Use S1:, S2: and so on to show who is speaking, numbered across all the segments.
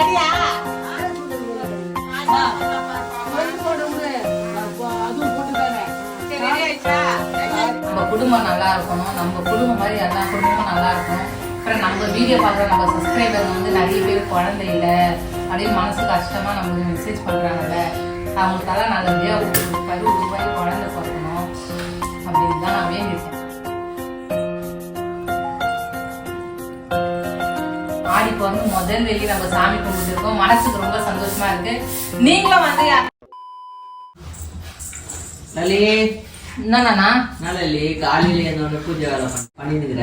S1: ரெடியா?
S2: நம்ம குடும்பம் நல்லா இருக்கணும். நம்ம குடும்பம் மாதிரி எல்லா குடும்பமும் நல்லா இருக்கணும். அப்புறம் நம்ம வீடியோ பார்க்குற நம்ம சப்ஸ்கிரைபர் வந்து நிறைய பேர் குழந்தை இல்லை அப்படின்னு மனசு கஷ்டமா நமக்கு மெசேஜ் பண்றாங்கல்ல. அவங்களுக்கெல்லாம் நல்லபடியா ஒரு உருவாகி குழந்தை பிறக்கணும் அப்படின்னு தான் நான் வேண்டியிருக்கேன். இப்போ வந்து முதல் வெளியே நம்ம சாமி கும்பிட்டு இருக்கோம் மனசுக்கு ரொம்ப சந்தோஷமா இருக்கு. நீங்களும் வந்து
S1: லலி
S2: என்னண்ணா?
S1: நல்லி காலையில என்னோட பூஜை வேலை பண்ண- பண்ணினுக்குற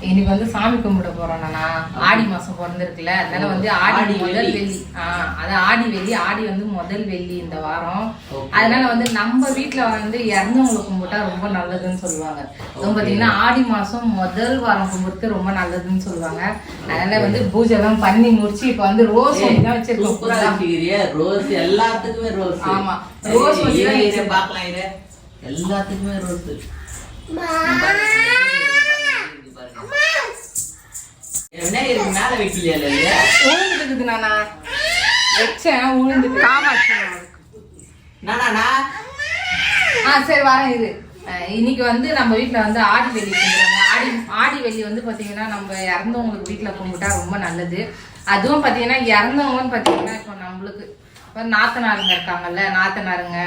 S2: இன்னைக்கு வந்து சாமி கும்பிட போறோம் நானா ஆடி மாசம் பிறந்திருக்குல்ல அதனால வந்து ஆடி முதல்
S1: வெள்ளி.
S2: வெள்ளி. ஆஹ் அது ஆடி வெள்ளி ஆடி வந்து முதல் வெள்ளி இந்த வாரம். அதனால வந்து நம்ம வீட்ல வந்து இறந்தவங்களை கும்பிட்டா ரொம்ப நல்லதுன்னு சொல்லுவாங்க. பாத்தீங்கன்னா ஆடி மாசம் முதல் வாரம் கும்பிட்டு ரொம்ப நல்லதுன்னு சொல்லுவாங்க. அதனால வந்து பூஜை எல்லாம் பண்ணி முடிச்சு இப்ப வந்து ரோஸ் தான் வச்சிருக்கோம்.
S1: ரோஸ் எல்லாத்துக்குமே ரோஸ்.
S2: ஆமா. ரோஸ்.
S1: பாக்கலாம் எல்லாத்துக்குமே ரோஸ் விநாயகருக்கு மேல வைக்கலையா
S2: உழுந்துட்டு நானா? வச்சேன் உழுந்துட்டு காமாட்சி
S1: நானா
S2: ஆ சரி வரேன் இது இன்னைக்கு வந்து நம்ம வீட்ல வந்து ஆடி வெள்ளி கும்பிடுறாங்க. ஆடி ஆடி வெள்ளி வந்து பாத்தீங்கன்னா நம்ம இறந்தவங்களுக்கு வீட்ல கும்பிட்டா ரொம்ப நல்லது. அதுவும் பாத்தீங்கன்னா இறந்தவங்கன்னு பாத்தீங்கன்னா இப்போ நம்மளுக்கு நாத்தனாருங்க இருக்காங்கல்ல நாத்தனாருங்க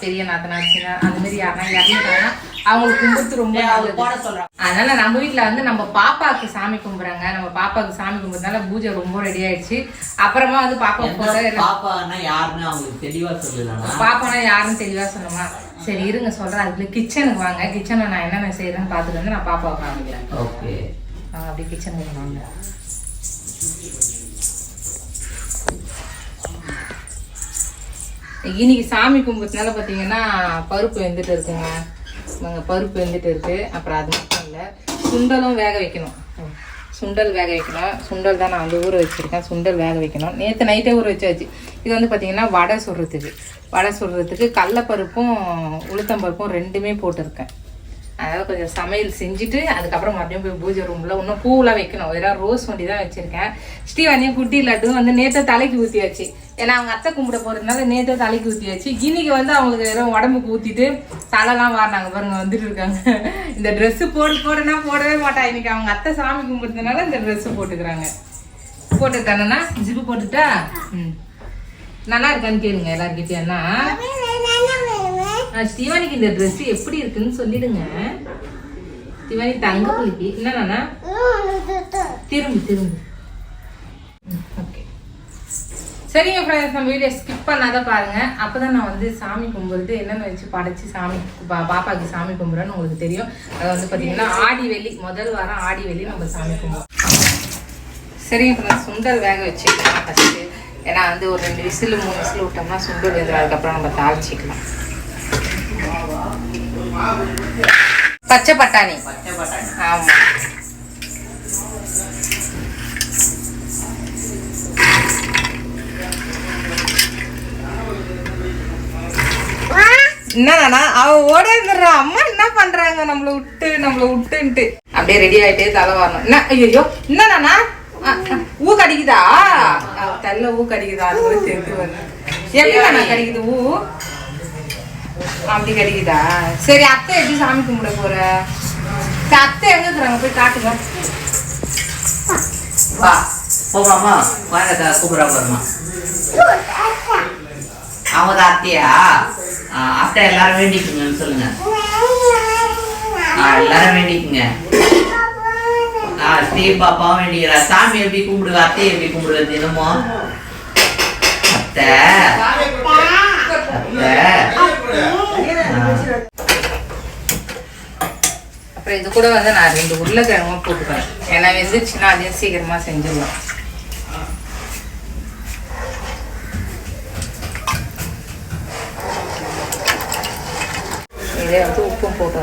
S2: பெரிய நாத்தனார் சின்ன அந்த மாதிரி யாருன்னா இறந்துட்டாங்கன்னா அவங்களுக்கு கும்பிட்டு ரொம்ப
S1: போட சொல்றான்
S2: அதனால நம்ம வீட்ல வந்து நம்ம பாப்பாக்கு சாமி கும்பிடுறாங்க நம்ம பாப்பாக்கு சாமி கும்பிடுறதுனால பூஜை ரொம்ப ரெடி ஆயிடுச்சு. அப்புறமா வந்து பாப்பா
S1: என்ன பாப்பான்னா யாருன்னு அவங்களுக்கு தெளிவா சொல்லலாம்
S2: பாப்பானா யாருன்னு தெளிவா சொன்னோமா சரி இருங்க சொல்றேன். அதுக்குள்ள கிச்சனுக்கு வாங்க. கிச்சனை நான் என்னென்ன செய்யறேன்னு பார்த்துட்டு வந்து நான் பாப்பாவை காமிக்கிறேன்.
S1: ஓகே.
S2: வாங்க அப்படியே கிச்சனுக்கு வாங்க. இன்னைக்கு சாமி கும்பிட்டனால பார்த்தீங்கன்னா பருப்பு வெந்துட்டு இருக்குங்க. நாங்கள் பருப்பு வெந்துட்டு இருக்கு. அப்புறம் அது மட்டும் இல்லை சுண்டலும் வேக வைக்கணும். சுண்டல் வேக வைக்கணும் சுண்டல் தான் நான் வந்து ஊற வச்சிருக்கேன். சுண்டல் வேக வைக்கணும். நேற்று நைட்டே ஊற வச்சாச்சு. இது வந்து பார்த்தீங்கன்னா வடை சுடுறதுக்கு. வடை சுடுறதுக்கு கடலப்பருப்பும் உளுத்தம்பருப்பும் ரெண்டுமே போட்டிருக்கேன். அதாவது கொஞ்சம் சமையல் செஞ்சுட்டு அதுக்கப்புறம் மறுபடியும் போய் பூஜை ரூமில் இன்னும் பூவெலாம் வைக்கணும். வெறும் ரோஸ் வண்டி தான் வச்சுருக்கேன். ஸ்ரீவாணியும் குட்டி லட்டும் வந்து நேற்று தலைக்கு ஊற்றியாச்சு ஏன்னா அவங்க அத்தை கும்பிட போகிறதுனால நேற்று தலைக்கு ஊற்றியாச்சு இன்னைக்கு வந்து அவங்களுக்கு வெறும் உடம்புக்கு ஊற்றிட்டு தலைலாம் வாரினாங்க பாருங்க வந்துட்டு இருக்காங்க. இந்த ட்ரெஸ்ஸு போடு போடுனா போடவே மாட்டா இன்னைக்கு அவங்க அத்தை சாமி கும்பிட்றதுனால இந்த ட்ரெஸ்ஸு போட்டுக்கிறாங்க. போட்டுட்டானா ஜிப்பு போட்டுட்டா? ம். நல்லா இருக்கான்னு கேளுங்க எல்லாருக்கிட்டேன்னா சிவானிக்கு இந்த ட்ரெஸ் எப்படி இருக்குன்னு சொல்லிடுங்க. சிவானி தங்க புலிக்கு என்னன்னா திரும்பி திரும்பி. ஓகே சரிங்க ஃப்ரெண்ட்ஸ் நம்ம வீடியோ ஸ்கிப் பண்ணாத பாருங்க. அப்பதான் நான் வந்து சாமி கும்பிடுறது என்னென்ன வச்சு படைச்சி சாமி பா- பாப்பாக்கு சாமி கும்பிட்றேன்னு உங்களுக்கு தெரியும். அது வந்து பார்த்தீங்கன்னா ஆடி வெள்ளி முதல் வாரம் ஆடி வெள்ளி நம்ம சாமி கும்பிடுவோம் சரிங்க ஃப்ரெண்ட்ஸ் சுண்டல் வேக வச்சுக்கலாம் ஃபஸ்ட்டு ஏன்னா வந்து ஒரு ரெண்டு விசில் மூணு விசில் விட்டோம்னா சுண்டல் வெந்துடும் அதுக்கப்புறம் நம்ம தாளிச்சிக்கலாம். பச்சை பட்டாணி.
S1: பச்சை பட்டாணி.
S2: ஆமா. என்னன்னா அவ ஓட இருந்துடுறா. அம்மா என்ன பண்றாங்க? நம்மள விட்டு நம்மள விட்டுன்ட்டு. அப்படியே ரெடி ஆயிட்டே தலை வரணும். என்ன? ஐயோ என்னண்ணா ஊ கடிக்குதா? தள்ள ஊ கடிக்குதா? அது தெரிஞ்சு வந்து எப்படி கடிக்குது? ஊ? அப்படி கிடைக்குதா? சரி அத்தை எப்படி சாமி கும்பிட போற? சரி, அத்தை எங்க இருக்கிறாங்க? போய் காட்டுங்க
S1: வா. போமாமா வாங்க கூப்பிடா போறமா அவங்க தான் அத்தையா? அத்தை எல்லாரும் வேண்டிக்குங்கன்னு சொல்லுங்க. எல்லாரும் வேண்டிக்குங்க. ஸ்டீவ் பாப்பாவும் வேண்டிக்கிறா. சாமி எப்படி கும்பிடுவா? அத்தையை எப்படி கும்பிடுவா தினமும் அத்தை. அத்தை.
S2: அப்புறம் இது கூட வந்து நான் ரெண்டு உருளைக்கிழங்கும் போட்டுக்கிறேன். ஏன்னா வெந்துச்சுன்னா அதையும் சீக்கிரமாக செஞ்சிடலாம். இதே வந்து உப்பும் போட்டு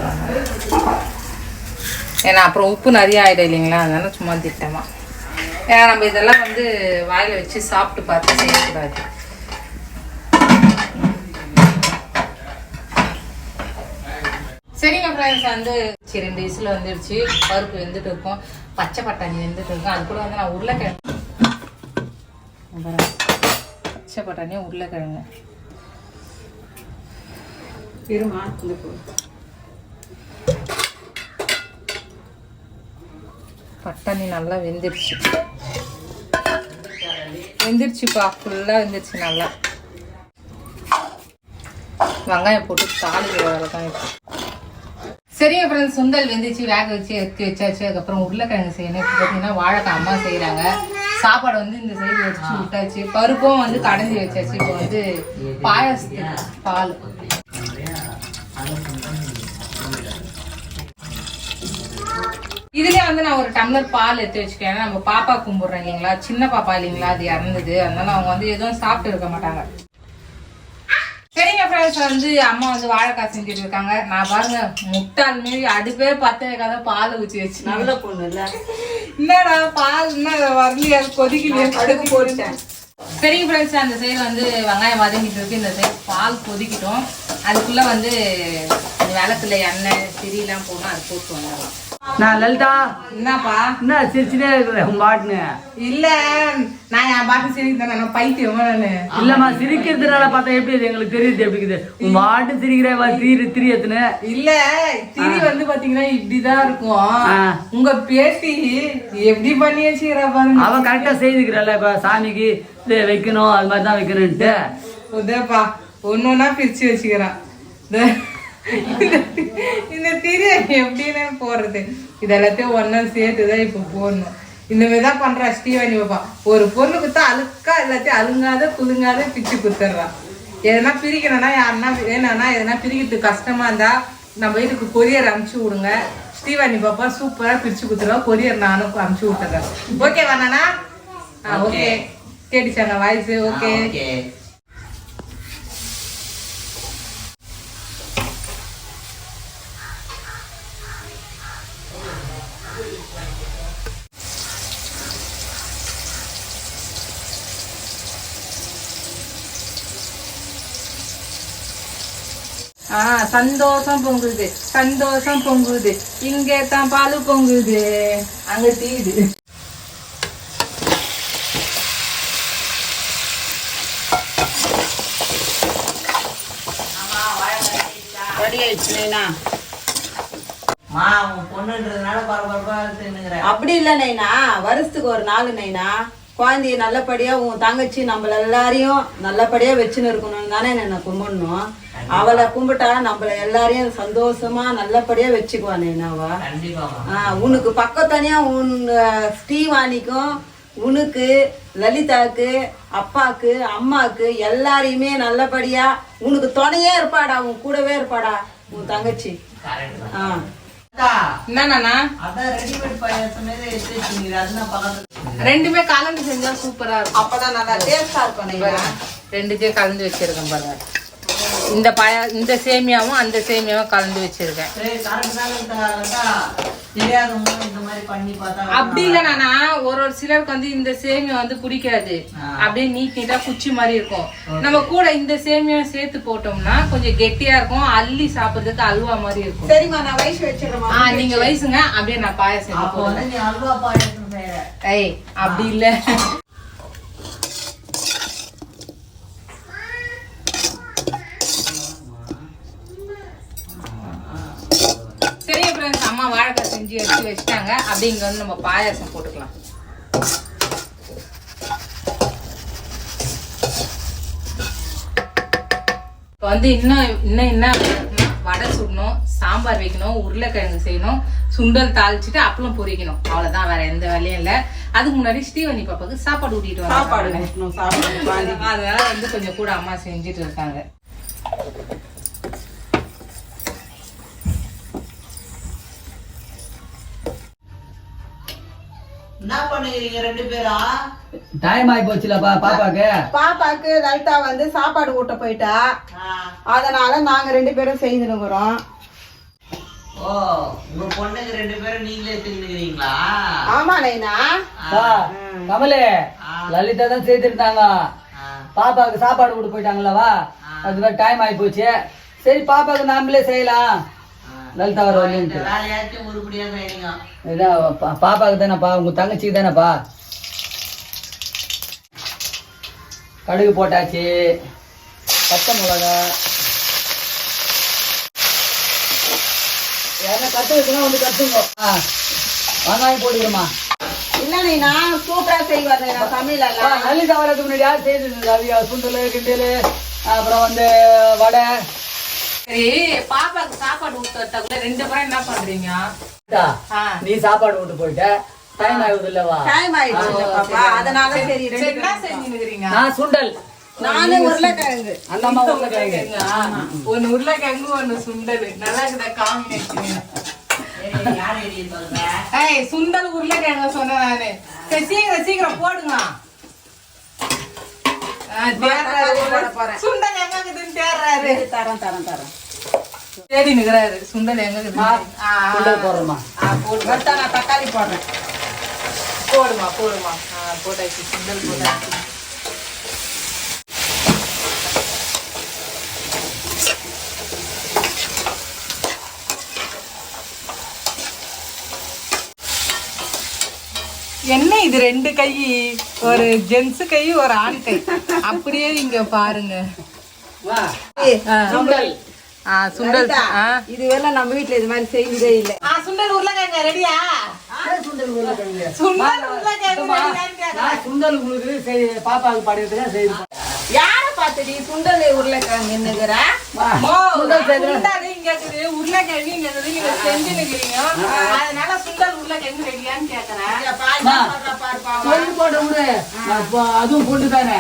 S2: ஏன்னா அப்புறம் உப்பு நிறைய ஆயிடும் இல்லைங்களா? அதனால சும்மா திட்டமாக ஏன்னா நம்ம இதெல்லாம் வந்து வாயில் வச்சு சாப்பிட்டு பார்த்து செய்யக்கூடாது. சரிங்க ஃப்ரெண்ட்ஸ் வந்து சரி ரெண்டு விசில் வந்துடுச்சு பருப்பு வெந்துட்டு இருக்கும். பச்சை பட்டாணி வெந்துட்டு இருக்கும். அது கூட வந்து நான் உருளைக்கிழங்கு. பச்சை பட்டாணியும் உருளைக்கிழங்கு.
S3: இருமா? இந்த
S2: பட்டாணி நல்லா வெந்துருச்சு. வெந்துருச்சுப்பா. ஃபுல்லாக வெந்துருச்சு நல்லா. வெங்காயம் போட்டு தாளிக்கிற வரதான் இருக்கும் சரிங்க ஃப்ரெண்ட்ஸ் சுண்டல் வெந்துச்சு வேக வச்சு எடுத்து வச்சாச்சு அதுக்கப்புறம் உருளைக்கிழங்கு செய்யணும். இப்போ பார்த்தீங்கன்னா வாழைக்காய் அம்மா செய்கிறாங்க சாப்பாடு வந்து இந்த சைடு வச்சு விட்டாச்சு. பருப்பும் வந்து கடைஞ்சி வச்சாச்சு. இப்போ வந்து பாயசத்துக்கு பால். இதுலயே வந்து நான் ஒரு டம்ளர் பால் எடுத்து வச்சுக்கேன் ஏன்னா நம்ம பாப்பா கும்பிடுறோம் இல்லைங்களா? சின்ன பாப்பா இல்லைங்களா? அது இறந்தது. அதனால அவங்க வந்து எதுவும் சாப்பிட்டு இருக்க மாட்டாங்க. சரிங்க ஃப்ரெண்ட்ஸ் வந்து அம்மா வந்து வாழைக்காய் செஞ்சுட்டு இருக்காங்க நான் பாருங்க முட்டாள் மாரி அடுப்பே பத்த வைக்காத பால் ஊற்றி வச்சு.
S3: நல்ல பொண்ணு இல்ல
S2: என்னடா பால் என்ன வரலையா கொதிக்கலையா
S3: அடுப்பு போட்டுட்டேன்.
S2: சரிங்க ஃப்ரெண்ட்ஸ் அந்த சைடு வந்து வெங்காயம் வதங்கிட்டு இருக்கு. இந்த சைடு பால் கொதிக்கிட்டோம். அதுக்குள்ள வந்து இந்த விளக்குல எண்ணெய் திரியெல்லாம் போனா அது போட்டு வந்துடலாம்.
S4: நான் லலிதா.
S2: என்னப்பா?
S4: என்ன சிரிச்சுட்டே இருக்கிறேன் உங்க பாட்டுன்னு?
S2: இல்ல நான் என் பாட்டு சிரிக்கிறேன் நான் பைத்தியம்
S4: இல்லம்மா சிரிக்கிறதுனால பார்த்தா எப்படி இது? எங்களுக்கு தெரியுது எப்படி இருக்குது? உன் பாட்டு சிரிக்கிறேன் திரி திரி எத்துன்னு.
S2: இல்ல திரி வந்து பாத்தீங்கன்னா இப்படிதான் இருக்கும். உங்க பேத்தி எப்படி பண்ணி வச்சுக்கிறா பாருங்க.
S4: அவன் கரெக்டா செய்துக்கிறாள் இப்ப சாமிக்கு வைக்கணும் அது மாதிரி தான் வைக்கணும்ட்டு
S2: உதப்பா ஒன்னு ஒன்னா பிரிச்சு வச்சுக்கிறான் இந்த- இந்த திரி எப்படின்னு போடுறது? இதெல்லாத்தையும் ஒன்னா சேர்த்துதான் இப்போ போடணும். இந்த மாதிரி தான் பண்ணுறா ஸ்ரீவாணி பாப்பா. ஒரு பொருள் குத்தா அழுக்கா எல்லாத்தையும் அழுங்காத குலுங்காத பிச்சு குத்துறான் எதனா பிரிக்கணும்னா யாருன்னா வேணும்னா எதனா பிரிக்கிறதுக்கு கஷ்டமா இருந்தா நம்ம வீட்டுக்கு கொரியர் அமுச்சு விடுங்க. ஸ்ரீவாணி பாப்பா சூப்பரா பிரிச்சு குத்துருவா கொரியர் நானும் அமுச்சு விட்டுறேன். ஓகே வேணாண்ணா ஓகே கேட்டுச்சாங்க வாய்ஸ் ஓகே ஆ சந்தோஷம் பொங்குது சந்தோஷம் பொங்குது. இங்கே தான் பால் பொங்குது. அங்க தீயுது
S3: ரெடி ஆயிடுச்சு நைனா.
S1: மா உன் பொண்ணுன்றதுனால பரபரப்பா இருக்குங்கிற
S3: அப்படி இல்ல நைனா. வருஷத்துக்கு ஒரு நாள் நைனா. குழந்தைய நல்லபடியா உன் தங்கச்சி நம்மள எல்லாரையும் நல்லபடியா வச்சுன்னு இருக்கணும்னு தானே நான் கும்பிடணும். அவளை கும்பிட்டா நம்மள எல்லாரையும் சந்தோஷமா நல்லபடியா வச்சுக்குவா நைனாவா
S1: கண்டிப்பாமா
S3: ஆ, உனக்கு பக்கத்தனியா உன் ஸ்ரீவாணிக்கும் உனக்கு லலிதாக்கு அப்பாக்கு அம்மாக்கு எல்லாரையுமே நல்லபடியா உனக்கு துணையே இருப்பாடா உன் கூடவே இருப்பாடா உன் தங்கச்சி.
S2: ரெண்டுமே கலந்து செஞ்சா சூப்பரா இருக்கும்.
S3: அப்பதான் நல்லா டேஸ்டா இருக்கும்
S2: ரெண்டுத்தையும் கலந்து வச்சிருக்கேன் பாருங்க இந்த பய இந்த சேமியாவும் அந்த சேமியாவும் கலந்து வச்சிருக்கேன். அப்படி இல்லைண்ணா ஒரு ஒரு சிலருக்கு வந்து இந்த சேமியா வந்து பிடிக்காது. அப்படியே நீட் நீட்டா குச்சி மாதிரி இருக்கும். நம்ம கூட இந்த சேமியாவை சேர்த்து போட்டோம்னா கொஞ்சம் கெட்டியா இருக்கும். அள்ளி சாப்பிடுறதுக்கு அல்வா மாதிரி இருக்கும்.
S3: சரிம்மா நான் வயசு வச்சிடுறேம்மா.
S2: ஆ நீங்க வயசுங்க. அப்படியே நான் பாயாசம் அப்படி இல்ல சரிங்க ஃப்ரெண்ட்ஸ் அம்மா வாழைக்காய் செஞ்சு எடுத்து வச்சுட்டாங்க. அப்படி இங்க வந்து நம்ம பாயாசம் போட்டுக்கலாம். இப்போ வந்து இன்னும் இன்னும் என்ன வடை சுடணும் சாம்பார் வைக்கணும் உருளைக்கிழங்கு செய்யணும் சுண்டல் தாளிச்சிட்டு அப்பளம் பொரிக்கணும். அவ்வளவுதான் வேற எந்த வேலையும் இல்ல. அதுக்கு முன்னாடி ஸ்ரீவனி பாப்பாக்கு சாப்பாடு ஊட்டிட்டு
S3: சாப்பாடு.
S2: அதனால வந்து கொஞ்சம் கூட அம்மா செஞ்சுட்டு இருக்காங்க.
S1: என்ன பண்ணுகிறீங்க ரெண்டு பேரும்
S4: டைம் ஆகி போச்சுலப்பா பாப்பாக்கு.
S3: பாப்பாக்கு லலிதா வந்து சாப்பாடு ஊட்ட போயிட்டா. அதனால நாங்க ரெண்டு பேரும் செய்துனுக்குறோம்
S1: ஓ உங்க பொண்ணுக்கு ரெண்டு பேரும் நீங்களே தின்னுக்கிறீங்களா
S3: ஆமா நைனா.
S4: கமலே லலிதா தான் செய்திருந்தாங்க. பாப்பாவுக்கு சாப்பாடு கொடுத்து போயிட்டாங்களவா அது மாதிரி டைம் ஆகி போச்சு சரி பாப்பாவுக்கு நாமளே செய்யலாம். லலிதா வர வரலன்ட்டு
S1: வேலையாச்சும் உருப்படியா செய்யுங்க
S4: இதான் பாப்பாவுக்கு தானேப்பா உங்க தங்கச்சிக்கு தானேப்பா? கடுகு போட்டாச்சு. பச்சை மிளகா. கட்டு வைக்கணும் வந்து கட்டுங்க ஆ வெங்காயம் போட்டுக்கிறோமா
S3: இல்ல நைனா சூப்பரா செய்வாரு நான் சமையல் எல்லாம்
S4: நல்லிதா வரதுக்கு முன்னாடி யார் செய்து சுண்டல் கிண்டல் அப்புறம் வந்து வடை.
S2: சரி பாப்பாக்கு சாப்பாடு ஊத்துறதுக்குள்ள ரெண்டு பேரும் என்ன பண்றீங்க.
S4: நீ சாப்பாடு விட்டு போயிட்ட? டைம் ஆகுது இல்லவா?
S3: டைம் ஆயிடுச்சு பாப்பா. அதனால சரி ரெண்டு
S2: என்ன செஞ்சுருக்கிறீங்க
S4: நான் சுண்டல்.
S3: நானே உருளைக்கிழங்கு.
S4: அந்த அம்மா உருளைக்கிழங்கு.
S2: ஒன்னு உருளைக்கிழங்கு ஒன்னு சுண்டல். நல்லா இருக்குதா காம்பினேஷன்
S1: ஏய், யார் எழுதி சொல்ற
S2: ஏய் சுண்டல் உருளைக்கிழங்கு சொன்னேன் நானு. சரி சீக்கிரம் சீக்கிரம் போடுங்க ஆ, தேடுறாரு.
S3: போட போறேன்.
S2: சுண்டல் எங்க தேடுறாரு
S3: தரேன் தரேன் தரேன்.
S2: தேடி நிக்கிறாரு சுண்டல் எங்க
S4: போடுறோமா
S2: போடுமா
S3: தக்காளி போடுறேன்.
S2: போடுமா போடுமா? போட்டாச்சு சுண்டல் போட்டாச்சு. என்ன இது ரெண்டு கை ஒரு ஜென்ஸ் கை ஒரு ஆண் கை அப்படியே இங்க பாருங்க.
S4: சுண்டல்.
S2: ஆ
S3: இதுவரை நம்ம வீட்ல இது மாதிரி செய்யறதே இல்லை.
S2: ஆ சுண்டல் உருளைக்கிழங்கு ரெடியா?
S4: சுண்டல் உருளைக்கிழங்கு.
S2: சுண்டல் உருளைக்கிழங்கு
S4: சுண்டல் உங்களுக்கு பாப்பாவுக்கு பாடுறதுக்கு செய்து
S3: யார பாத்துடி சுண்டல் உருளைக்கிழங்கு என்னங்கிற
S4: சுண்டல்
S2: இங்க இருக்குது, உருளைக்கிழங்கு இங்க இருக்குது, நீங்க செஞ்சு நிக்கிறீங்க. அதனால சுண்டல் உருளைக்கிழங்கு ரெடியான்னு கேக்குறேன்.
S4: போட்டு அதுவும் பொண்ணு தானே.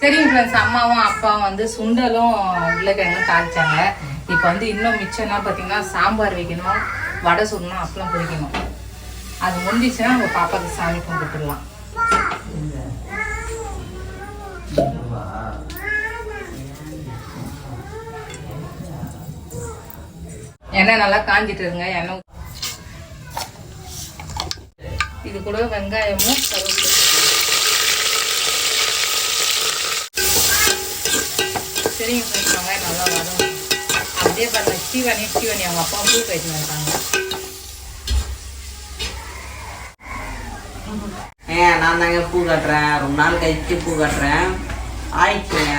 S2: சரிங்க ஃப்ரெண்ட்ஸ் அம்மாவும் அப்பாவும் வந்து சுண்டலும் உருளைக்கிழங்கும் தாளிச்சாங்க. இப்போ வந்து இன்னும் மிச்சம் என்ன பார்த்தீங்கன்னா சாம்பார் வைக்கணும் வடை சுடணும் அப்பளம் பொரிக்கணும். அது முடிஞ்சிச்சுன்னா நம்ம பாப்பாவுக்கு சாமி கும்பிட்டுலாம் எண்ணெய் நல்லா காஞ்சிட்டு இருங்க எண்ணெய் இது கூட வெங்காயமும் கருவேப்பிலை சரிங்க ஃப்ரெண்ட்ஸ் வெங்காயம் நல்லா வரும் அப்படியே பாருங்க ஸ்ரீவாணி ஸ்ரீவாணி அவங்க அப்பா பூ கட்டி வந்தாங்க
S1: ஏன் நான் தாங்க பூ கட்டுறேன். ரொம்ப நாள் கழிச்சு பூ கட்டுறேன். ஆயிடுச்சுங்க.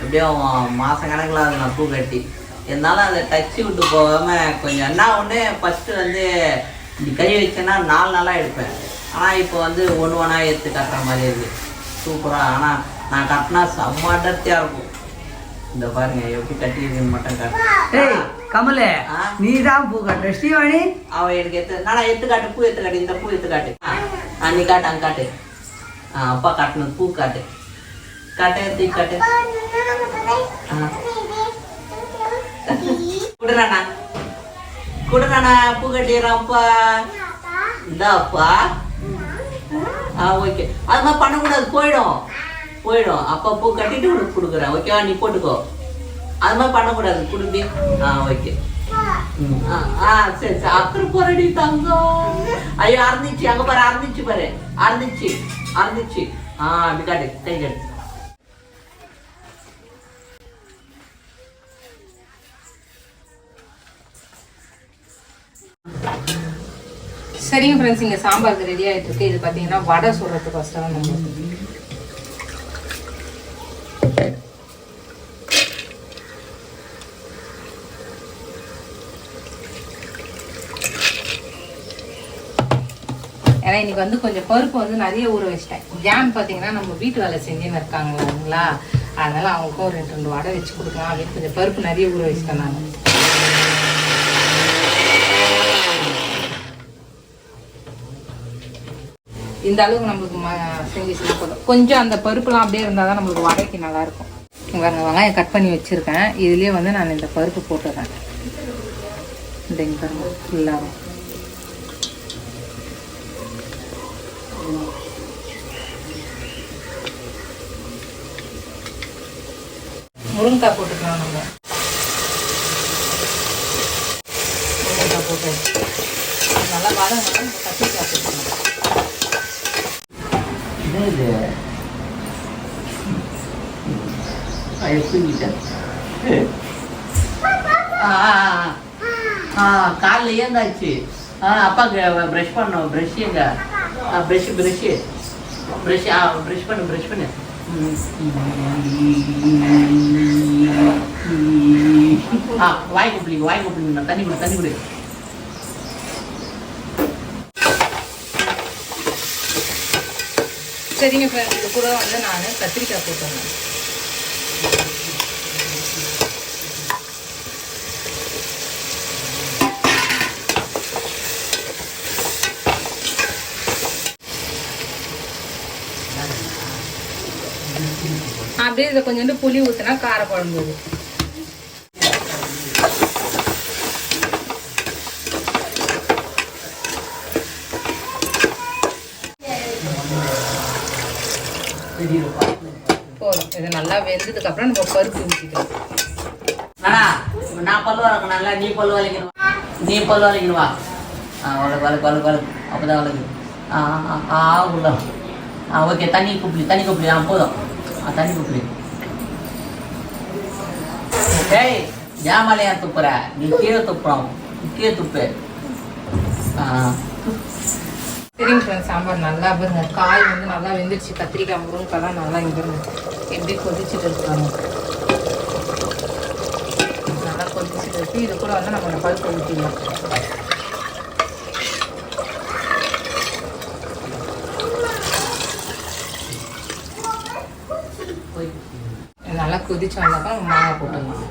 S1: எப்படியோ மாதம் கணக்கில் ஆகுது நான் பூ கட்டி. இருந்தாலும் அதை டச்சு விட்டு போகாமல் கொஞ்சம் என்ன ஒன்று ஃபஸ்ட்டு வந்து இப்படி கை வச்சேன்னா நாலு நாளாக எடுப்பேன். ஆனால் இப்போ வந்து ஒன்று ஒன்றா எடுத்து கட்டுற மாதிரி இருக்குது சூப்பராக ஆனால் நான் கட்டினா செம்ம அடர்த்தியாக இருக்கும். இந்த பாருங்க எப்படி கட்டியிருக்குன்னு மட்டும் காட்டு.
S4: கமலே? நீ தான் பூ கட்டுற. ஸ்ரீவாணி?
S1: அவன் எனக்கு எத்து நான் எத்து காட்டு பூ எத்து காட்டு இந்த பூ எத்து காட்டு. நீ காட்டு அங்க காட்டு. அப்பா காட்டுனது பூ காட்டு. காட்டு ஆ. குடுறானா? குடுறானா? பூ கட்டிடுறான்ப்பா இந்தாப்பா. ஆ ஓகே. அது மாதிரி பண்ணக்கூடாது போயிடும். போயிடும். அப்பா பூ கட்டிட்டு உனக்கு கொடுக்குறேன். ஓகேவா நீ போட்டுக்கோ. அது மாதிரி பண்ணக்கூடாது குடும்பி. ஆ ஓகே. ஆ, சரி சரி. அப்புறம் போறடி தங்கம். ஐயோ அறந்துச்சு. அங்க பாரு அறந்துச்சு பாரு. அறந்துச்சு. அறந்துச்சு. ஆ அப்படி காட்டு. கை காட்டு
S2: சரிங்க ஃப்ரெண்ட்ஸ் இங்கே சாம்பாருக்கு ரெடி ஆகிட்டு இருக்கு இது பார்த்தீங்கன்னா வடை சுடுறதுக்கு ஃபஸ்ட்டு நம்ம ஏன்னா இன்னைக்கு வந்து கொஞ்சம் பருப்பு வந்து நிறைய ஊற வச்சிட்டேன். ஏன்னு பார்த்தீங்கன்னா நம்ம வீட்டு வேலை செஞ்சுன்னு இருக்காங்களா அதனால அவங்களுக்கும் ஒரு ரெண்டு ரெண்டு வடை வச்சு கொடுக்கலாம் அப்படின்னு கொஞ்சம் பருப்பு நிறைய ஊற வச்சிட்டேன் நான். இந்த அளவுக்கு நம்மளுக்கு ம- போதும். கொஞ்சம் அந்த பருப்புலாம் அப்படியே இருந்தால் தான் நம்மளுக்கு வடைக்கு நல்லாயிருக்கும். வாங்க வெங்காயம் கட் பண்ணி வச்சுருக்கேன். இதுலேயே வந்து நான் இந்த பருப்பு போட்டுறேன். இந்த இங்க பாருங்க ஃபுல்லாக முருங்கைக்காய் போட்டுக்கலாம் நம்ம முருங்கைக்காய் போட்டு நல்லா வதங்கணும் கத்திரிக்காய் போட்டுக்கலாம்
S1: இது ஐயோ தூங்கிட்டேன் ஆ ஆ, ஆ. ஆ காலைல ஏந்தாச்சு? ஆ அப்பாக்கு ப்ரஷ் பண்ணோம் ப்ரஷ் எங்க ஆ ப்ரஷ் ப்ரஷ் ப்ரெஷ் ஆ ப்ரெஷ் பண்ணு ப்ரெஷ் பண்ணு. ஆ வாய் குப்பிளி வாய் குப்பிளி தண்ணி குடி தண்ணி குடி.
S2: சரிங்க கூட வந்து நான் கத்திரிக்காய் போட்டுறேன். அப்படியே இதில் கொஞ்சோண்டு புளி ஊற்றினா காரக்குழம்பு இது. போதும் இது நல்லா வெந்ததுக்கு அப்புறம் நம்ம பருப்பு ஊற்றிக்கலாம்
S1: நான் பல்லு வளர்க்கணும்ல நீ பல்லு வலிக்கணும் நீ பல்லு வலிக்கணுவா வா. ஆ வளக்கு வளக்கு வளக்கு வளக்கு. அப்பதான் வளக்கு. ஆ ஆ, ஆ உள்ள ஆ ஓகே தண்ணி குப்பிடி தண்ணி குப்பிளி. ஆ போதும். ஆ தண்ணி குப்பிளி. டேய் ஜாமலையா துப்புற? நீ கீழே துப்புறோம். கீழே துப்பு. ஆ.
S2: சரிங்க ஃப்ரெண்ட்ஸ் சாம்பார் நல்லா பாருங்க காய் வந்து நல்லா வெந்துடுச்சு கத்திரிக்காய் முருங்கெல்லாம் நல்லா இங்கே எப்படி கொதிச்சுட்டு இருக்காங்க நல்லா கொதிச்சுட்டு இருக்கு. இது கூட வந்து நம்ம இந்த ஊற்றிடலாம் நல்லா கொதிச்சு வந்தாக்கா நம்ம மாங்காய் போட்டுடலாம்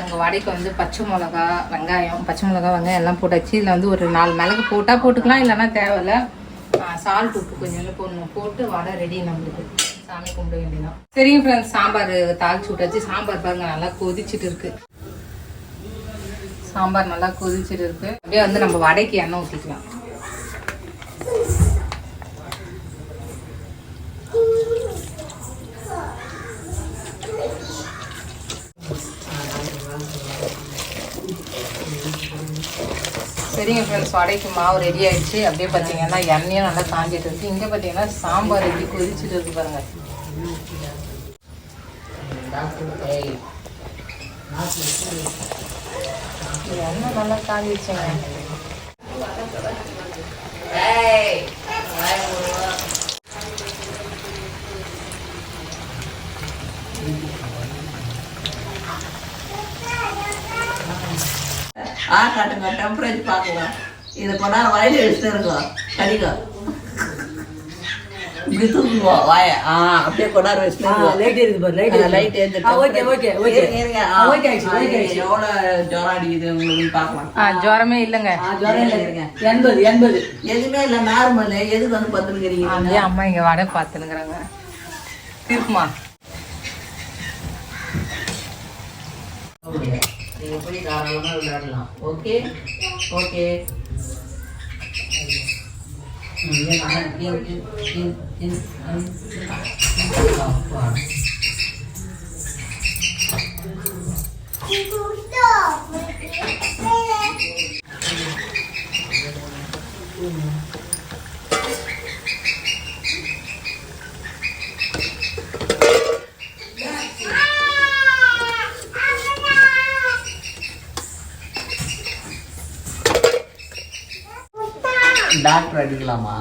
S2: எங்கள் வடைக்கு வந்து பச்சை மிளகா வெங்காயம் பச்சை மிளகா வெங்காயம் எல்லாம் போட்டாச்சு. இதில் வந்து ஒரு நாலு மிளகு போட்டால் போட்டுக்கலாம் இல்லைன்னா தேவையில்ல. சால்ட் உப்பு கொஞ்சம் போடணும். போட்டு வடை ரெடி நம்மளுக்கு. சாமி கும்பிட வேண்டியதான் சரிங்க ஃப்ரெண்ட்ஸ் சாம்பார் தாளிச்சு விட்டாச்சு. சாம்பார் பாருங்க நல்லா கொதிச்சுட்டு இருக்கு. சாம்பார் நல்லா கொதிச்சுட்டு இருக்கு. அப்படியே வந்து நம்ம வடைக்கு எண்ணெய் ஊற்றிக்கலாம் சரிங்க ஃப்ரெண்ட்ஸ் வடைக்கு மாவு ரெடி ஆயிடுச்சு. அப்படியே பார்த்தீங்கன்னா எண்ணெயும் நல்லா காஞ்சிட்டு இருக்கு. இங்கே பார்த்தீங்கன்னா சாம்பார் எப்படி கொதிச்சுட்டு இருக்கு பாருங்க. எண்ணெய் நல்லா காஞ்சிடுச்சுங்க
S1: ஏய் வாய் மூடுவா. ஆ காட்டுங்க டெம்பரேச்சர் பார்க்கலாம் இது கொண்டா வாயில இப்படி தூக்குவோம் வாய. ஆ அப்படியே கொண்டாட வச்சுட்டு இருக்கோம்
S4: லைட் இருக்குது பாரு light
S1: light
S4: okay okay okay okay ஆயிடுச்சு ஓகே ஆயிடுச்சு
S1: எவ்வளோ ஜுரம் அடிக்குது உங்களுக்கு பார்க்கலாம்.
S2: ஆ ஜுரமே இல்லைங்க.
S4: ஆ ஜுரம் இல்லை. எண்பது எண்பது.
S1: எதுவுமே இல்லை நார்மல் எதுக்கு வந்து பத்துனுக்கிறீங்க
S2: அப்படியே அம்மா இங்கே வடை பார்த்துனுக்குறாங்க இருக்குமா
S1: நீங்க போய் தாராளமா விளையாடலாம் ஓகே ஓகே டாக்டர் அடிக்கலாமா?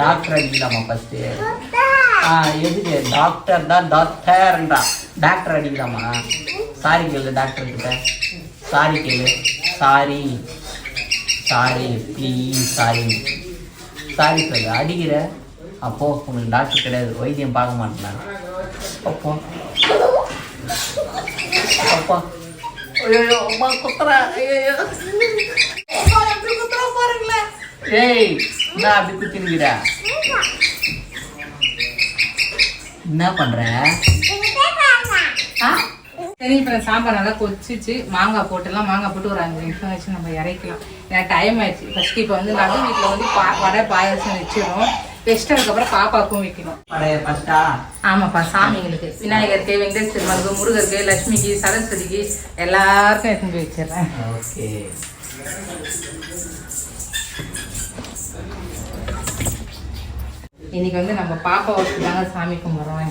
S1: டாக்டர் அடிக்கலாமா ஃபஸ்ட்டு ஆ எதுக்கு? டாக்டர் தான் டாக்டர்ன்றா டாக்டர் அடிக்கலாமா? சாரி கேளு டாக்டர் கிட்ட. சாரி கேளு. Sorry sorry please sorry sorry சொல்லு அடிக்கிற? அப்போ உனக்கு டாக்டர் கிடையாது. வைத்தியம் பார்க்க மாட்டேன். அப்போ. அப்பா. ஐயோ அம்மா குத்துறா. ஐயோ பாருங்களேன். ஏய் நான் அப்படி குத்தினுக்கிற என்ன பண்ற?
S2: ஆ? சரி இப்போ சாம்பார் நல்லா கொதிச்சிச்சு. மாங்காய் போட்டுலாம் மாங்காய் போட்டு ஒரு அஞ்சு நிமிஷம் வச்சு நம்ம இறக்கலாம். ஏன்னா டைம் ஆயிடுச்சு. ஃபர்ஸ்ட் இப்போ வந்து நடு வீட்டில் வந்து பா வடை பாயாசம் வச்சிடும் வச்சுட்டு அதுக்கப்புறம் பாப்பாவுக்கும் வைக்கணும்.
S1: ஃபஸ்ட்டா
S2: ஆமாப்பா சாமிங்களுக்கு. விநாயகருக்கு வெங்கடேஷ் பெருமாளுக்கு முருகருக்கு லட்சுமிக்கு சரஸ்வதிக்கு எல்லாருக்கும் எடுத்துன்னு போய் வச்சிடுறேன்.
S1: Okay.
S2: Ini konten sama Papa, kalau sudah gak usah ambil
S1: pembaruan.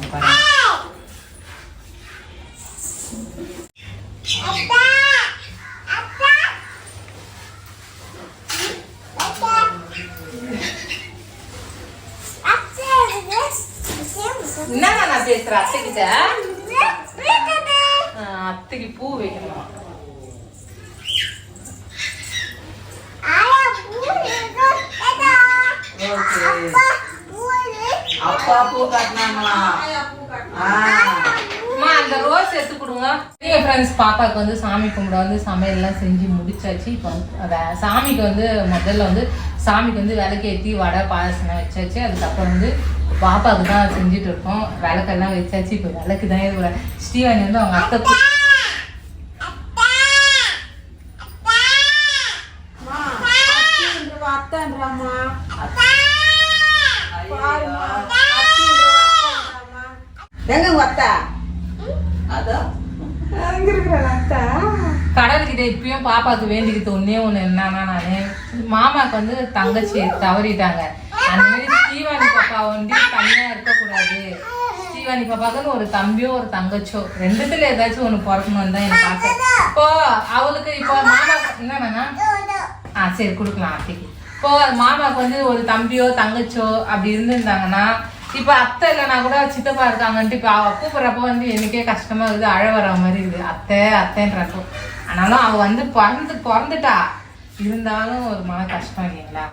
S1: அப்பா பூ காட்டினாங்களா?
S2: அந்த ரோஸ் எடுத்து கொடுங்க. நீங்க ஃப்ரெண்ட்ஸ் பாப்பாக்கு வந்து சாமி கும்பிட வந்து சமையல்லாம் செஞ்சு முடிச்சாச்சு. இப்போ சாமிக்கு வந்து முதல்ல வந்து சாமிக்கு வந்து விளக்கேற்றி வடை பாயசம் வச்சாச்சு. அதுக்கப்புறம் வந்து பாப்பாவுக்கு தான் செஞ்சுட்டு இருக்கோம். விளக்கெல்லாம் வச்சாச்சு. இப்போ விளக்கு தான் இது ஸ்ரீவாணி வந்து அவங்க அத்தை கூ-
S3: அத்தான்றாமா எங்க உங்க அத்தா
S1: அதான்
S3: எங்க இருக்கிற அத்தா
S2: கடவுள்கிட்ட இப்பயும் பாப்பாவுக்கு வேண்டிக்கிட்டு ஒன்னே ஒன்று என்னன்னா நானு மாமாக்கு வந்து தங்கச்சி தவறிட்டாங்க. அந்த மாதிரி ஸ்ரீவாணி பாப்பா வந்து தனியாக இருக்கக்கூடாது. ஸ்ரீவாணி பாப்பாக்குன்னு ஒரு தம்பியோ ஒரு தங்கச்சோ ரெண்டுத்துல ஏதாச்சும் ஒன்று பிறக்கணும்னு தான் எனக்கு ஆசை. இப்போ அவளுக்கு இப்போ மாமா என்னன்னா ஆ சரி கொடுக்கலாம் அப்படி இப்போ மாமாவுக்கு வந்து ஒரு தம்பியோ தங்கச்சோ அப்படி இருந்திருந்தாங்கன்னா இப்ப அத்தை இல்லைனா கூட சித்தப்பா இருக்காங்கன்ட்டு இப்ப அவ கூப்பிடுறப்போ வந்து எனக்கே கஷ்டமா இருக்குது அழ வர மாதிரி இருக்குது. அத்தை அத்தைன்றப்போ ஆனாலும் அவ வந்து பிறந்து பிறந்துட்டா. இருந்தாலும் ஒரு மன கஷ்டம் இல்லைங்களா?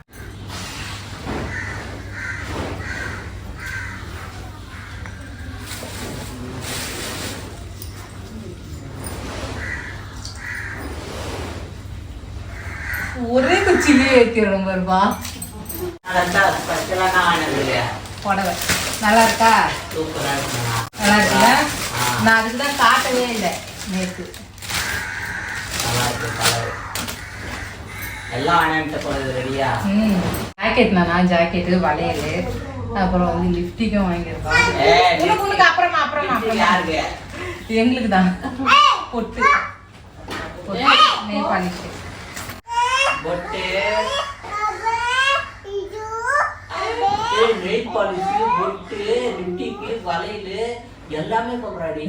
S2: ஒரே குச்சிலேயே ஏற்றிடுறோம் பாருப்பா.
S1: அதான் ஸ்பெஷலான ஆனது இல்லையா?
S2: புடவை நல்லா இருக்கா நல்லா இருக்குல்ல. நான் அதுக்கு தான் காட்டவே இல்லை நேற்று ஜாக்கெட் நானா ஜாக்கெட்டு வளையல் அப்புறம் வந்து லிப்டிக்கும் வாங்கியிருக்கோம். உனக்கு உனக்கு அப்புறமா அப்புறமா அப்புறமா.
S1: யாருக்கு?
S2: எங்களுக்கு தான் பொட்டு. பொட்டு நெய் பாலிஷ்.
S1: பொட்டு. நெய் பாலிஷ் பொட்டு லிப்டிக்கு வளையல் எல்லாமே போடுறாடி.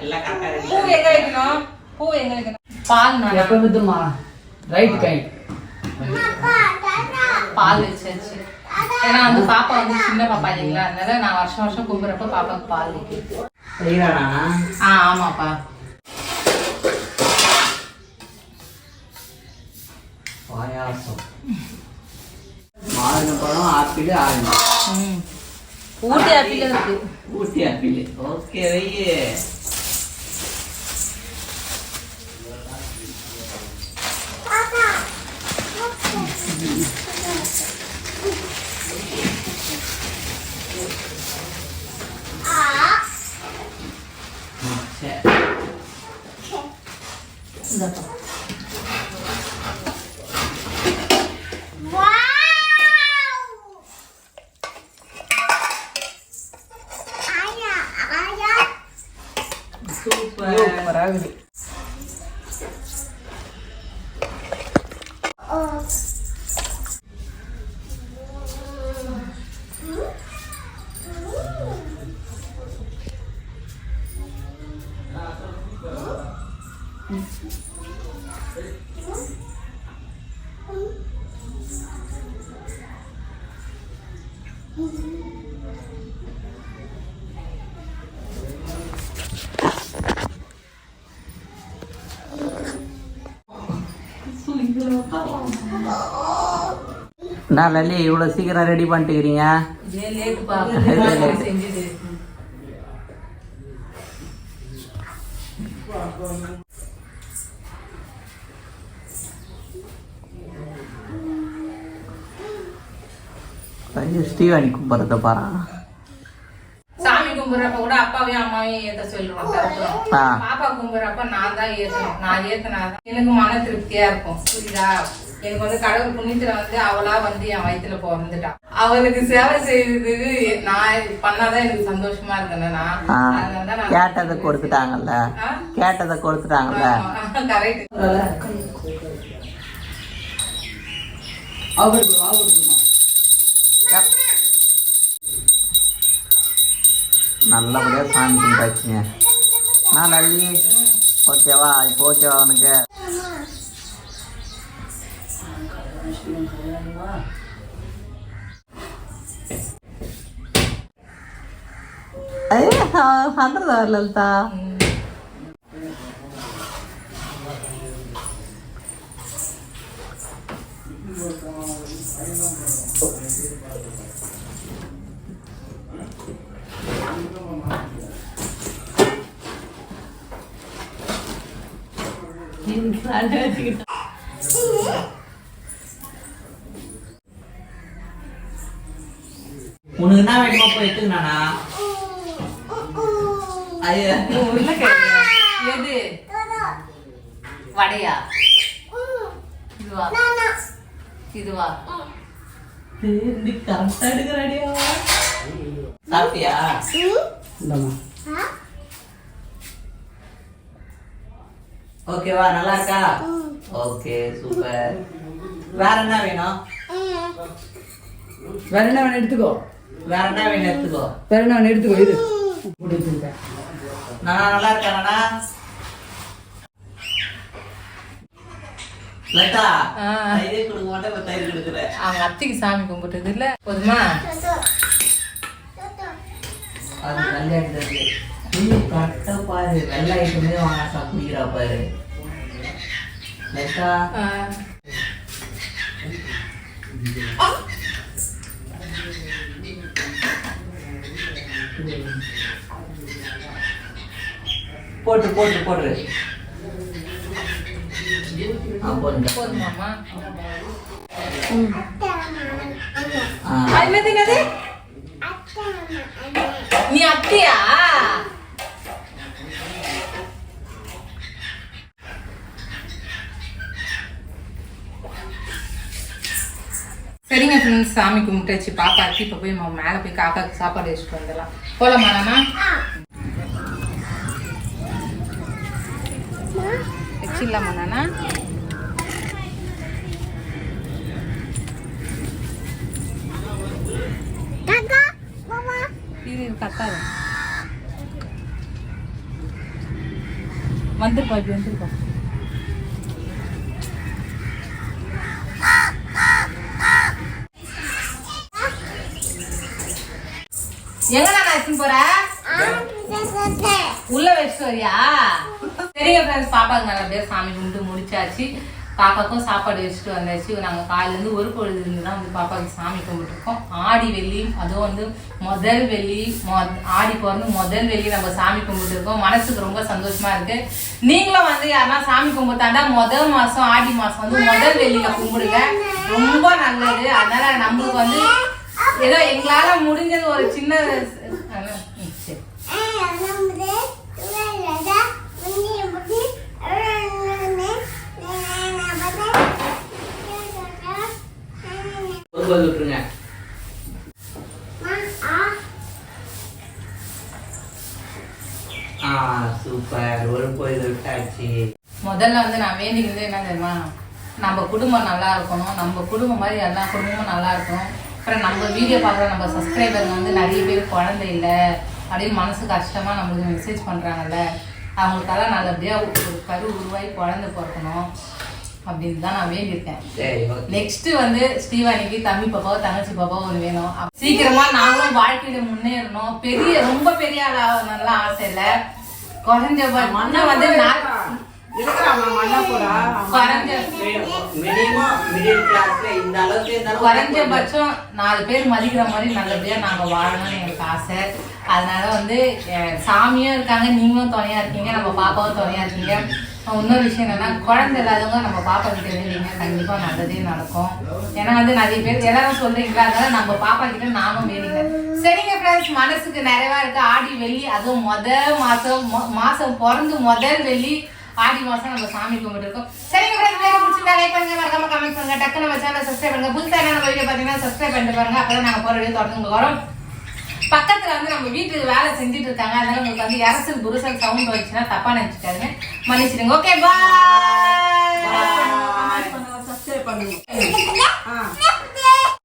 S1: எல்லாம் கரெக்டா
S2: பூ
S1: ரெடி
S2: எங்க வைக்கணும்? பூ எங்க வைக்கணும்? பால் நானா
S4: எப்போ வித்துமா? ரைட்டு கை
S2: பால் வச்சாச்சு ஏன்னா வந்து பாப்பா வந்து சின்ன பாப்பா இல்லைங்களா? அதனால நான் வருஷம் வருஷம் கும்புறப்ப பாப்பாக்கு பால் வைக்கிறது
S1: செய்யறானா
S2: ஆ ஆமாப்பா.
S1: பாயாசம். மாதுளை பழம் ஆப்பிள் ஆரஞ்சு
S2: ம் ஊட்டி ஆப்பிள் இருக்கு
S1: ஊட்டி ஆப்பிள் ஓகே வையே சரி.
S2: casa
S1: நான் லல்லி இவ்வளோ சீக்கிரம் ரெடி பண்ணிட்டுக்கிறீங்க? ஸ்ரீவாணி கும்பரத்தை பாரா.
S2: சாமி கும்பிடுறப்ப கூட அப்பாவையும் அம்மாவையும் ஏத்த சொல்லுவோம். பாப்பா கும்பிடுறப்ப நான் தான் ஏத்தணும். நான் ஏத்தினாதான் எனக்கு மன திருப்தியா இருக்கும். புரியுதா? எனக்கு வந்து கடவுள் புண்ணியத்துல வந்து அவளா வந்து என் வயித்துல பிறந்துட்டா அவளுக்கு சேவை செய்யறதுக்கு நான் பண்ணாதான் எனக்கு சந்தோஷமா இருக்கேன் நான் அதனால நான்
S1: கேட்டதை கொடுத்துட்டாங்கல்ல? கேட்டதை கொடுத்துட்டாங்கல்ல? நல்லபடியாக சாமி கும்பிட்டாச்சுங்க. நான் லல்லி. ஓகேவா? இப்போ ஓகேவா உனக்கு
S3: ஹண்ட்ரட் அவர் லலிதா
S1: உனக்கு என்ன வேணுமோ போய் எடுத்துக்கணாண்ணா ஐயா
S2: எது? வடையா? இதுவா? இதுவா?
S1: நீ கரெக்டா எடுக்கிறாடியா. சாப்பிட்டியா?
S4: இந்தாம்மா.
S1: ஓகேவா நல்லா இருக்கா? ஓகே சூப்பர் வேற என்ன வேணும்?
S4: வேற என்ன வேணும் எடுத்துக்கோ.
S1: வேற என்ன வேணும் எடுத்துக்கோ.
S4: வேற என்ன வேணும் எடுத்துக்கோ இது
S1: நானா நல்லா இருக்கானா
S2: அவங்க அத்தைக்கு சாமி கும்பிட்டது இல்ல. போதுமா?
S1: அது கல்யாணத்துக்கு. நீ கரெக்டா பாரு வெள்ளை ஐட்டமே வாங்க குடிக்கிறா பாரு. லதா. போட்டு போட்டு போடுங்க.
S2: போதுமாமா அது என்னது நீ அத்தையா? சரிங்க ஃப்ரெண்ட்ஸ் சாமி கும்பிட்டாச்சு. பாப்பாக்கு இப்போ போய் மேலே போய் காக்காக்கு சாப்பாடு வச்சுட்டு வந்துடலாம். போலாமா நானா வச்சிடலாமா நானா? இது கத்தாத வந்துருப்பா இப்படி வந்துருப்பா எங்க நான் அழைச்சின்னு போற? உள்ள வச்சுட்டு வரியா? சரிங்க ஃப்ரெண்ட்ஸ் பாப்பாக்கு நல்லபடியா சாமி கும்பிட்டு முடிச்சாச்சு. பாப்பாக்கும் சாப்பாடு வச்சுட்டு வந்தாச்சு. நாங்கள் காலையில இருந்து ஒரு பொழுது இருந்து தான் வந்து பாப்பாவுக்கு சாமி கும்பிட்டுருக்கோம். ஆடி வெள்ளி அதுவும் வந்து முதல் வெள்ளி மொ- ஆடி பிறந்து முதல் வெள்ளி நம்ம சாமி கும்பிட்டுருக்கோம். மனசுக்கு ரொம்ப சந்தோஷமா இருக்கு. நீங்களும் வந்து யாருன்னா சாமி கும்பிட்டாண்டா முதல் மாதம் ஆடி மாதம் வந்து முதல் வெள்ளியில் கும்பிடுங்க. ரொம்ப நல்லது. அதனால நம்மளுக்கு வந்து ஏதோ எங்களால முடிஞ்சது ஒரு சின்ன
S1: விட்டுருங்க. சூப்பர். ஒரு கோயில் விட்டாச்சு.
S2: முதல்ல வந்து நான் வேண்டிக்கிறது என்ன தெரியுமா? நம்ம குடும்பம் நல்லா இருக்கணும். நம்ம குடும்பம் மாதிரி எல்லா குடும்பமும் நல்லா இருக்கணும். அப்புறம் நம்ம வீடியோ பார்க்குற நம்ம சப்ஸ்கிரைபருங்க வந்து நிறைய பேர் குழந்தை இல்லை அப்படின்னு மனசு கஷ்டமா நம்மளுக்கு மெசேஜ் பண்றாங்கல்ல அவங்களுக்கெல்லாம் நல்லபடியா ஒரு கரு உருவாகி குழந்தை பிறக்கணும் அப்படின்னு தான் நான் வேண்டியிருக்கேன். நெக்ஸ்ட் வந்து ஸ்ரீவாணிக்கு தம்பி பாப்பாவோ தங்கச்சி பாப்பாவோ ஒன்று வேணும். அப்ப சீக்கிரமா நாங்களும் வாழ்க்கையில முன்னேறணும். பெரிய ரொம்ப பெரிய ஆளா நல்லா ஆசை இல்ல. குறைஞ்சபட்சம் வந்து நான் குறைஞ்சபட்சம் நாலு பேர் மதிக்கிற மாதிரி நல்லபடியா நாங்க வாழணும்னு எங்களுக்கு ஆசை. அதனால வந்து சாமியும் இருக்காங்க நீங்களும் துணையா இருக்கீங்க நம்ம பாப்பாவும் துணையா இருக்கீங்க. இன்னொரு விஷயம் என்னன்னா குழந்தை இல்லாதவங்க நம்ம பாப்பா கிட்ட வேண்டிங்க கண்டிப்பா நல்லதே நடக்கும். ஏன்னா வந்து நிறைய பேர் எல்லாரும் சொல்றீங்களா? அதனால நம்ம பாப்பா கிட்ட நானும் வேண்டிங்க சரிங்க ஃப்ரெண்ட்ஸ் மனசுக்கு நிறைவா இருக்கு. ஆடி வெள்ளி அதுவும் முத மாசம் மாசம் பிறந்து முதல் வெள்ளி ஆடி மாசம் நம்ம சாமி கும்பிட்டு இருக்கோம். சரிங்க ஃப்ரெண்ட்ஸ் வீடியோ பிடிச்சிருந்தா லைக் பண்ணுங்க மறக்காம கமெண்ட் பண்ணுங்க டக்கு நம்ம சேனல் சப்ஸ்கிரைப் பண்ணுங்க. புதுசா என்ன நம்ம வீடியோ பார்த்தீங்கன்னா சப்ஸ்கிரைப் பண்ணிட்டு பாருங்க. அப்பதான் நாங்க போற வீடியோ தொடர்ந்து உங்களுக்கு வரும். பக்கத்துல வந்து நம்ம வீட்டுக்கு வேலை செஞ்சுட்டு இருக்காங்க. அதனால உங்களுக்கு வந்து இரசல் புருசல் சவுண்ட் வந்துச்சுன்னா தப்பா நினைச்சுக்காதுங்க. மன்னிச்சிடுங்க. ஓகே பாய்
S3: பண்ணுங்க